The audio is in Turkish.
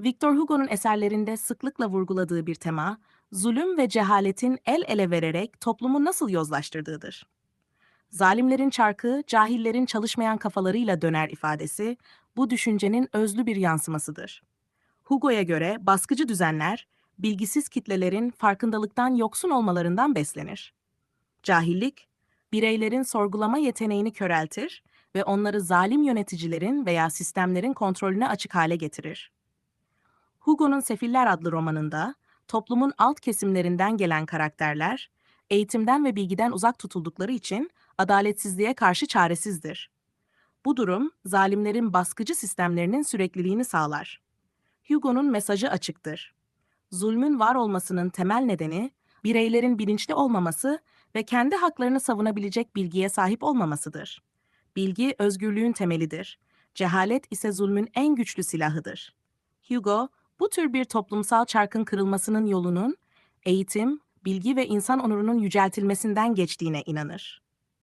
Victor Hugo'nun eserlerinde sıklıkla vurguladığı bir tema, zulüm ve cehaletin el ele vererek toplumu nasıl yozlaştırdığıdır. Zalimlerin çarkı, cahillerin çalışmayan kafalarıyla döner ifadesi, bu düşüncenin özlü bir yansımasıdır. Hugo'ya göre baskıcı düzenler, bilgisiz kitlelerin farkındalıktan yoksun olmalarından beslenir. Cahillik, bireylerin sorgulama yeteneğini köreltir ve onları zalim yöneticilerin veya sistemlerin kontrolüne açık hale getirir. Hugo'nun Sefiller adlı romanında toplumun alt kesimlerinden gelen karakterler, eğitimden ve bilgiden uzak tutuldukları için adaletsizliğe karşı çaresizdir. Bu durum, zalimlerin baskıcı sistemlerinin sürekliliğini sağlar. Hugo'nun mesajı açıktır. Zulmün var olmasının temel nedeni, bireylerin bilinçli olmaması ve kendi haklarını savunabilecek bilgiye sahip olmamasıdır. Bilgi özgürlüğün temelidir. Cehalet ise zulmün en güçlü silahıdır. Hugo, bu tür bir toplumsal çarkın kırılmasının yolunun eğitim, bilgi ve insan onurunun yüceltilmesinden geçtiğine inanır.